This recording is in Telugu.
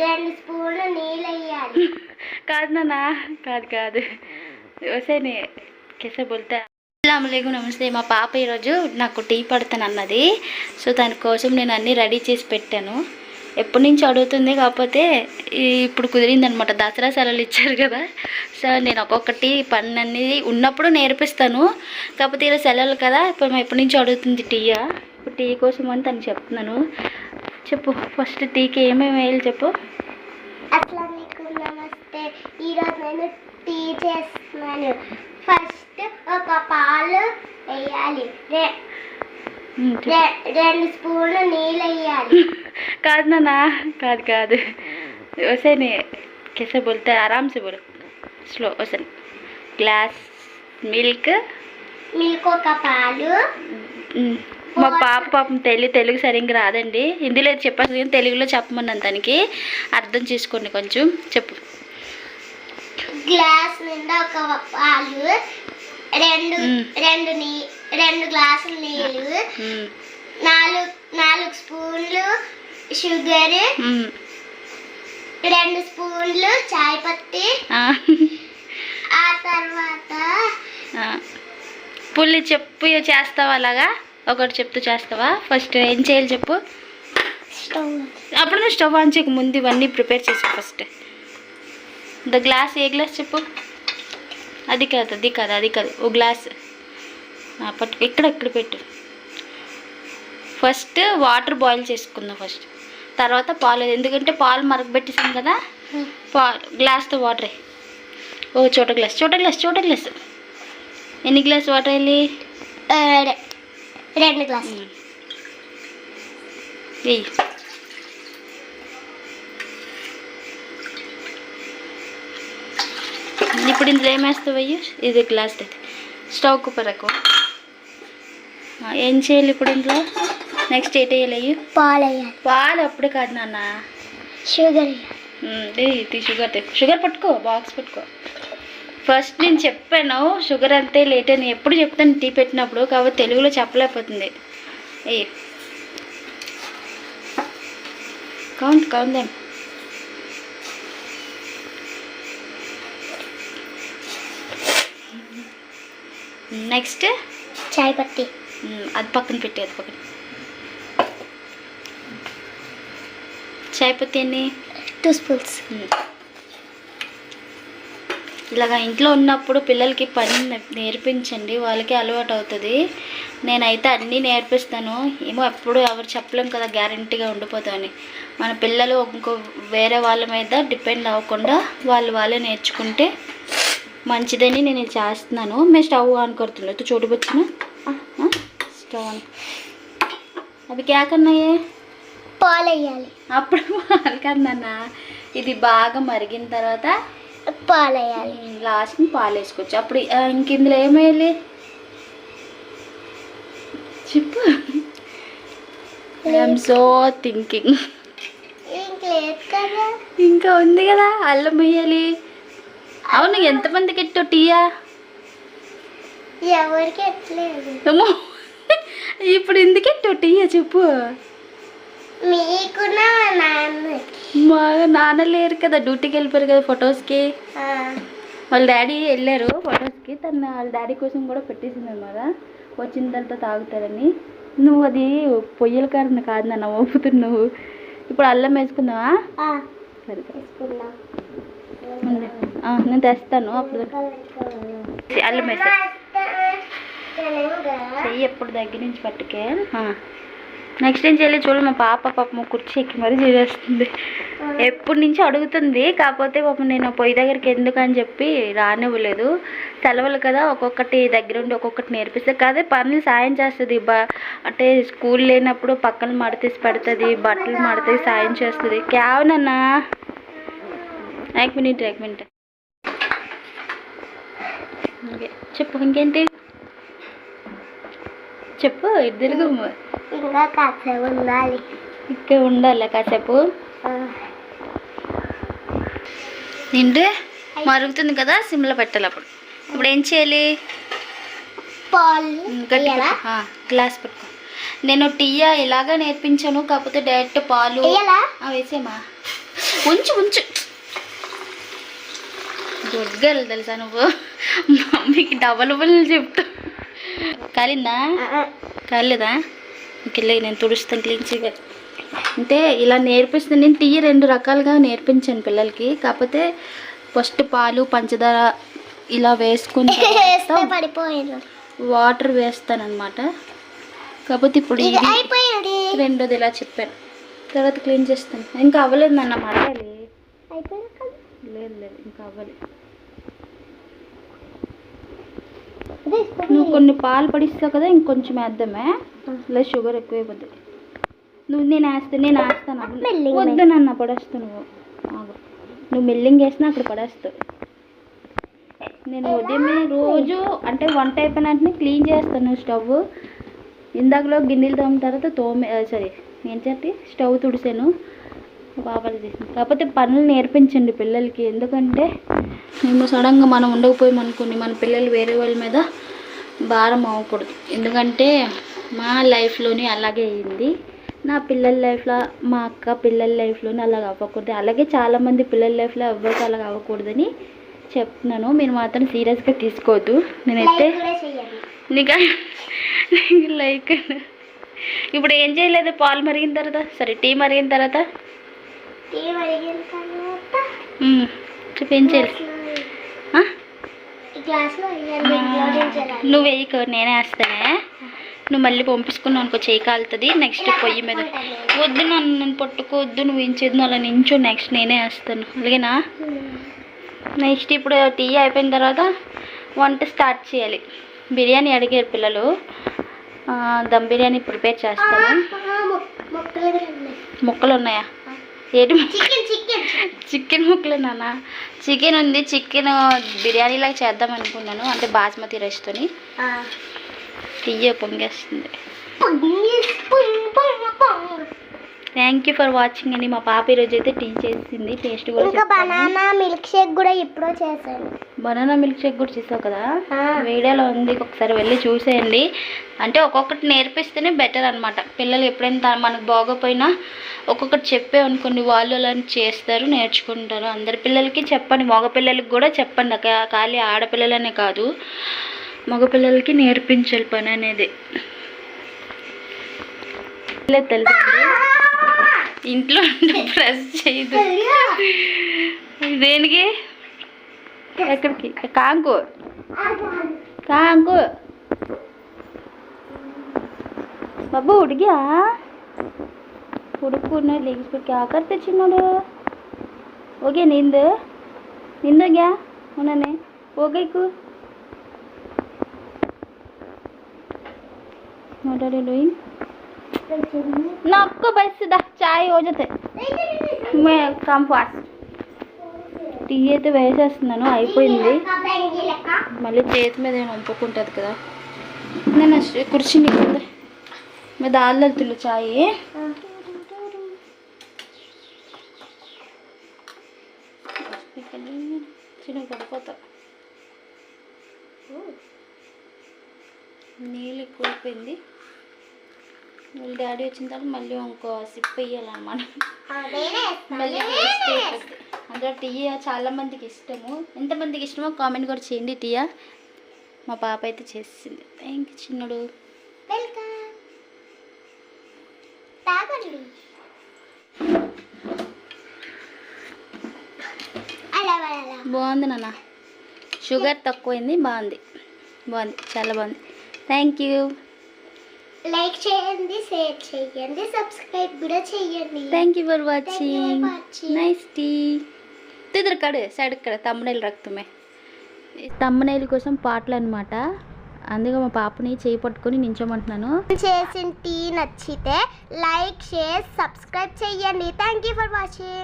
రెండు స్పూన్లు నీళ్ళు వేయాలి. కాదు నాన్న కాదు కాదు. వసేనే కెసే బొల్తా. అస్సలాములేకు నమస్తే. మా పాప ఈరోజు నాకు టీ పడతాను అన్నది. సో దానికోసం నేను అన్నీ రెడీ చేసి పెట్టాను. ఎప్పటి నుంచి అడుగుతుంది కాకపోతే ఇప్పుడు ఇప్పుడు కుదిరిందనమాట. దసరా సెలవులు ఇచ్చారు కదా. సో నేను ఒక్కొక్కటి పని అనేది ఉన్నప్పుడు నేర్పిస్తాను. కాకపోతే ఇలా సెలవులు కదా ఇప్పుడు ఎప్పటి నుంచి అడుగుతుంది టీయా? ఇప్పుడు టీ కోసం అని తను చెప్తున్నాను. చెప్పు ఫస్ట్ టీకి ఏమేమి వేయాలి చెప్పు అట్లా మీకు నమస్తే ఈరోజు నేను టీ చేస్తున్నాను ఫస్ట్ ఒక పాలు వేయాలి రె- ఉమ్, చెప్పు. రె- రెండు స్పూన్లు నీళ్ళు వేయాలి కాదు నాన్న కాదు కాదు వసేనే कैसे बोलते हैं आराम से बोलो स्लो वसन ग्लास మిల్క్ మిల్క్ ఒక పాలు మా పాప పాపం తెలి తెలుగు సరిగ్గా రాదండి. హిందీలో చెప్పాను కానీ తెలుగులో చెప్పమన్నాను తనకి. అర్థం చేసుకోండి కొంచెం. చెప్పు. గ్లాస్ నిండా ఒక పాలు రెండు. రెండు నీ రెండు గ్లాసులు నీళ్ళు నాలుగు నాలుగు స్పూన్లు షుగర్ రెండు స్పూన్లు చాయ్ పత్తి ఆ, తర్వాత. పుల్లి చెప్పు చేస్తావా అలాగా? ఒకటి చెప్తూ చేస్తావా? ఫస్ట్ ఏం చేయాలి చెప్పు. స్టవ్. అప్పుడు నువ్వు స్టవ్ ఆన్ చేయక ముందు ఇవన్నీ ప్రిపేర్ చేసుకో ఫస్ట్. ద గ్లాస్ ఏ గ్లాస్ చెప్పు? అది కాదు అది కాదు అది కాదు. ఓ గ్లాస్. పట్టు ఇక్కడ ఇక్కడ పెట్టు. ఫస్ట్ వాటర్ బాయిల్ చేసుకుందాం ఫస్ట్. తర్వాత పాలు ఎందుకంటే పాలు మరగబెట్టేసాం కదా? పా గ్లాస్తో వాటర్. ఓ చోట గ్లాస్ చోట గ్లాస్ చోట గ్లాస్. ఎన్ని గ్లాస్ వాటర్ వెళ్ళి రెండు గ్లాసులు వెయ్యి ఇప్పుడు ఇందులో ఏం వేస్తావు వెయ్యి ఇది గ్లాస్ అయితే స్టవ్ కుప్పర్ ఎక్కువ. ఏం చేయాలి ఇప్పుడు ఇందులో? నెక్స్ట్ ఏంటి వేయాలి అయ్యి? పాలు వేయాలి. పాలు అప్పుడు కాదు నాన్న. షుగర్ ఇది షుగర్. షుగర్ పట్టుకో బాక్స్ పట్టుకో. ఫస్ట్ నేను చెప్పాను షుగర్ అంతే లేట్ అని. ఎప్పుడు చెప్తాను టీ పెట్టినప్పుడు కాబట్టి తెలుగులో చెప్పలేకపోతుంది. ఏ. కౌంట్ కౌంట్ దెమ్ నెక్స్ట్ చాయ్ పత్తి అది పక్కన పెట్టి అది పక్కన. చాయ్ పత్తి ఎన్ని? Two spoons. ఇలాగా ఇంట్లో ఉన్నప్పుడు పిల్లలకి పని నేర్పించండి వాళ్ళకి అలవాటు అవుతుంది నేనైతే అన్నీ నేర్పిస్తాను. ఏమో ఎప్పుడు ఎవరు చెప్పలేం కదా గ్యారంటీగా ఉండిపోతామని. మన పిల్లలు ఇంకో వేరే వాళ్ళ మీద డిపెండ్ అవ్వకుండా వాళ్ళు వాళ్ళే నేర్చుకుంటే మంచిదని నేను చేస్తున్నాను. మేము స్టవ్ ఆన్ కొడుతున్నాం చోటు వచ్చిన స్టవ్ ఆన్. అవి క్యా కన్నాయే పాలు వేయాలి అప్పుడు పాలు కదన్న ఇది బాగా మరిగిన తర్వాత పాలు వేయాలి లాస్ట్ని పాలు వేసుకోవచ్చు అప్పుడు ఇంక ఇందులో ఏమేయాలి? చెప్పు. ఐఎమ్ సో థింకింగ్ ఇంక ఉంది కదా అల్లం వేయాలి అవును ఎంతమందికి ఎట్టో టీయా? ఎవరికి ఎట్లేదు. ఇప్పుడు ఎందుకు ఎట్టో టీయా చెప్పు. మా నాన్న లేరు కదా డ్యూటీకి వెళ్ళిపోయారు కదా ఫొటోస్కి. వాళ్ళ డాడీ వెళ్ళారు ఫొటోస్కి. తను వాళ్ళ డాడీ కోసం కూడా పెట్టేసింది అనమాట వచ్చిన తర్వాత తాగుతారని. నువ్వు అది పొయ్యల కారణం కాదు నన్ను ఊపుతున్నావు ఇప్పుడు అల్లం వేసుకుందావా? సరే నేను తెస్తాను అప్పుడు. అల్లం వేసా. చెయ్యి ఎప్పుడు దగ్గర నుంచి పట్టుకే. నెక్స్ట్ ఏం చేయలేదు చూడు మా పాప పాపం కుర్చీ ఎక్కి మరీ చేసేస్తుంది ఎప్పటి నుంచి అడుగుతుంది కాకపోతే పాపం నేను పొయ్యి దగ్గరికి ఎందుకు అని చెప్పి రానివ్వలేదు. సెలవులు కదా ఒక్కొక్కటి దగ్గర ఉండి ఒక్కొక్కటి నేర్పిస్తే. కాదే పనులు సాయం చేస్తుంది అంటే స్కూల్ లేనప్పుడు పక్కన మడతీసి పెడుతుంది బట్టలు మడతీసి సాయం చేస్తుంది. కేవనన్నా ఎక్ మినిట్ ఎక్ మినిట్ చెప్పు ఇంకేంటి? చెప్పు ఇద్దరు ఇంకా కాసేపు ఉండాలి. ఇక్కడ ఉండాలి కాసేపు. ఏంటి మరుగుతుంది కదా సిమ్లో పెట్టాలి అప్పుడు ఇప్పుడు ఏం చేయాలి? గ్లాస్ పెట్టుకో. నేను టీయా ఇలాగా నేర్పించాను కాకపోతే డైరెక్ట్ పాలు వేసేమా ఉంచు ఉంచు. దొగ్గలు తెలుసా నువ్వు? మమ్మీకి డబల్ బుల్ చెప్తా కాలిందా కాలేదా ఇంకెళ్ళి నేను తుడుస్తాను క్లీన్ చేయగా అంటే ఇలా నేర్పిస్తాను నేను టీ రెండు రకాలుగా నేర్పించాను పిల్లలకి. కాకపోతే ఫస్ట్ పాలు పంచదార ఇలా వేసుకుని వాటర్ వేస్తాను అనమాట కాకపోతే ఇప్పుడు రెండోది ఇలా చెప్పాను. తర్వాత క్లీన్ చేస్తాను. ఇంకా అవ్వలేదు నాన్న కదా. లేదు లేదు ఇంకా అవ్వలేదు ఇది ఇస్తుంది. నువ్వు కొన్ని పాలు పడిస్తావు కదా ఇంకొంచెం వేద్దామే. లేదు షుగర్ ఎక్కువైపోతుంది నువ్వు నేను వేస్తా నేను వేస్తాను. వద్దు నన్ను పడేస్తావు నువ్వు. ఆగు. నువ్వు మెల్లింగ్ వేసినా అక్కడ పడేస్తావు నేను ఉదయమే రోజు అంటే వంట అయిపోయిన వెంటనే క్లీన్ చేస్తాను స్టవ్. ఇందాకలో గిన్నెలు తోమిన తర్వాత తోమే సారీ ఏం చెప్పి స్టవ్ తుడిసాను. బాబాలు చేసింది కాకపోతే పనులు నేర్పించండి పిల్లలకి. ఎందుకంటే మేము సడన్గా మనం ఉండకపోయాం అనుకోండి మన పిల్లలు వేరే వాళ్ళ మీద భారం అవ్వకూడదు. ఎందుకంటే మా లైఫ్లోని అలాగే అయింది. నా పిల్లల లైఫ్లో మా అక్క పిల్లల లైఫ్లోని అలాగ అవ్వకూడదు. అలాగే చాలామంది పిల్లల లైఫ్లో ఎవ్వరికి అలాగ అవ్వకూడదని చెప్తున్నాను. మీరు మాత్రం సీరియస్గా తీసుకోవద్దు. నేనైతే నీకా లైక్ ఇప్పుడు ఏం చేయలేదు? పాలు మరిగిన తర్వాత? సరే టీ మరిగిన తర్వాత? వెళ్ళాలి. నువ్వు వేయకు నేనే వేస్తానే. నువ్వు మళ్ళీ పంపించుకున్నావు అనుకో చేయి కాలుతుంది నెక్స్ట్ పొయ్యి మీద. వద్దు నన్ను నేను పట్టుకోవద్దు నువ్వు ఏం చేద్దావు అలా నించో నెక్స్ట్ నేనే వేస్తాను. అలాగేనా? నెక్స్ట్ ఇప్పుడు టీ అయిపోయిన తర్వాత వంట స్టార్ట్ చేయాలి. బిర్యానీ అడిగారు పిల్లలు. దమ్ బిర్యానీ ప్రిపేర్ చేస్తాను. మొక్కలు ఉన్నాయి. ఏంటి చికెన్ ముక్కలు నాన్న. చికెన్ ఉంది చికెన్ బిర్యానీలాగా చేద్దాం అనుకున్నాను అంటే బాస్మతి రైస్తోని. టీయే పొంగేస్తుంది. పొంగి, పొంగి, పొంగి, పొంగి. థ్యాంక్ యూ ఫర్ వాచింగ్ అండి. మా పాప ఈరోజు అయితే టీ చేసింది టేస్ట్ కూడా ఇంకా బనానా మిల్క్ షేక్ కూడా ఎప్పుడో చేశాను. బనానా మిల్క్ షేక్ కూడా చేసావు కదా. వీడియోలో ఉంది ఒకసారి వెళ్ళి చూసేయండి. అంటే ఒక్కొక్కటి నేర్పిస్తేనే బెటర్ అనమాట పిల్లలు ఎప్పుడైనా మనకు బాగోపోయినా ఒక్కొక్కటి చెప్పే అనుకోండి వాళ్ళు అలా చేస్తారు నేర్చుకుంటారు. అందరి పిల్లలకి చెప్పండి మగ పిల్లలకి కూడా చెప్పండి. ఖాళీ ఆడపిల్లలనే కాదు మగ పిల్లలకి నేర్పించాలి పని అనేది. లేదు తెలుసా అండి? ఇంట్లో ప్రెస్ చేయదు. దేనికి? बाबू उठ गया हाँ? उड़कूने लेगी पर क्या करते चिन्हड़ो हो गया नींद? नींद गया उन्होंने? हो गई कु? मोटर बस चाय हो जाते। मैं काम फास्ट। టీ అయితే వేసేస్తున్నాను అయిపోయింది. మళ్ళీ చేతి మీద ఏమైనా వంపుకుంటుంది కదా. నేను అసలు కుర్చీ నీకుంది మీద ఆళ్ళతులు చాయ్. చిన్న పడిపోతా. నీళ్ళు ఎక్కువైపోయింది మళ్ళీ డాడీ వచ్చిన తర్వాత మళ్ళీ ఇంకో సిప్ వేయాలన్నమాట. మళ్ళీ అందులో టీ చాలా మందికి ఇష్టము. ఎంతమందికి ఇష్టమో కామెంట్ కూడా చేయండి టీయా. మా పాప అయితే చేసింది. థ్యాంక్ యూ చిన్నడు. బాగుంది నాన్న. షుగర్ తక్కువైంది బాగుంది. బాగుంది చాలా బాగుంది. థ్యాంక్ యూ లైక్ చేయండి షేర్ చేయండి సబ్స్క్రైబ్ కూడా చేయండి. Thank you for watching. Nice tea తిద్దరు కడు సైడ్ కడ తమ్మనేలు రక్తమే. తమ్మనేలు కోసం పాటలు అనమాట అందుకే మా పాపని చేయి పట్టుకొని నించోమంటున్నాను. చేసిన టీ నచ్చితే లైక్ షేర్ సబ్స్క్రైబ్ చేయండి థ్యాంక్ యూ ఫర్ వాచింగ్